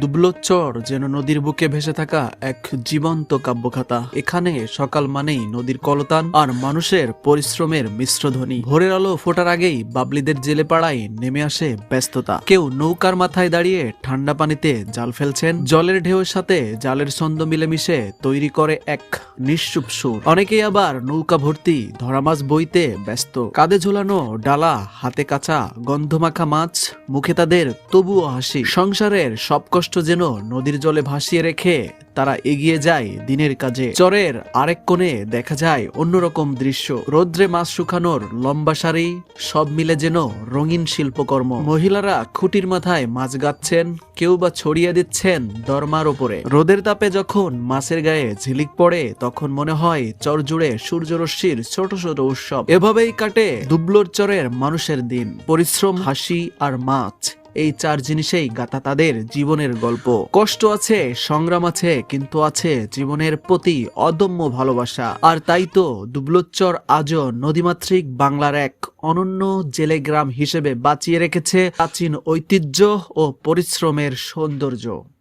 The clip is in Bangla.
দুবলোচ্চর যেন নদীর বুকে ভেসে থাকা এক জীবন্ত কাব্যখাতা এখানে সকাল মানেই নদীর কলতান আর মানুষের পরিশ্রমের মিশ্রধ্বনি ভোরের আলো ফোটার আগেই বাবলিদের জেলে পাড়ায় নেমে আসে ব্যস্ততা। কেউ নৌকার মাথায় দাঁড়িয়ে ঠান্ডা পানিতে জাল ফেলছেন। জলের ঢেউয়ের সাথে জালের ছন্দ মিলেমিশে তৈরি করে এক নিশ্চুপ সুর। অনেকেই আবার নৌকা ভর্তি ধরা মাছ বইতে ব্যস্ত। কাঁধে ঝোলানো ডালা, হাতে কাঁচা গন্ধমাখা মাছ, মুখে তাদের তবুও হাসি। সংসারের সব কষ্ট যেন নদীর জলে ভাসিয়ে রেখে তারা এগিয়ে যায় দিনের কাজে। চরের আরেক কোণে দেখা যায় অন্যরকম দৃশ্য। রৌদ্রে মাছ শুকানোর লম্বা সারি, সব মিলে যেন রঙিন শিল্পকর্ম। মহিলারা খুঁটির মাথায় মাছ গাচ্ছেন কেউ বা ছড়িয়ে দিচ্ছেন দরমার ওপরে। রোদের তাপে যখন মাছের গায়ে ঝিলিক পড়ে, তখন মনে হয় চর জুড়ে সূর্যরশ্মির ছোট ছোট উৎসব। এভাবেই কাটে দুবলোর চরের মানুষের দিন। পরিশ্রম, হাসি আর মাছ। এই চার জিনিসেই গাথা তাদের জীবনের গল্প। কষ্ট আছে, সংগ্রাম আছে, কিন্তু আছে জীবনের প্রতি অদম্য ভালোবাসা। আর তাই তো দুবলোচ্চর আজও নদীমাতৃক বাংলার এক অনন্য জেলে গ্রাম হিসেবে বাঁচিয়ে রেখেছে প্রাচীন ঐতিহ্য ও পরিশ্রমের সৌন্দর্য।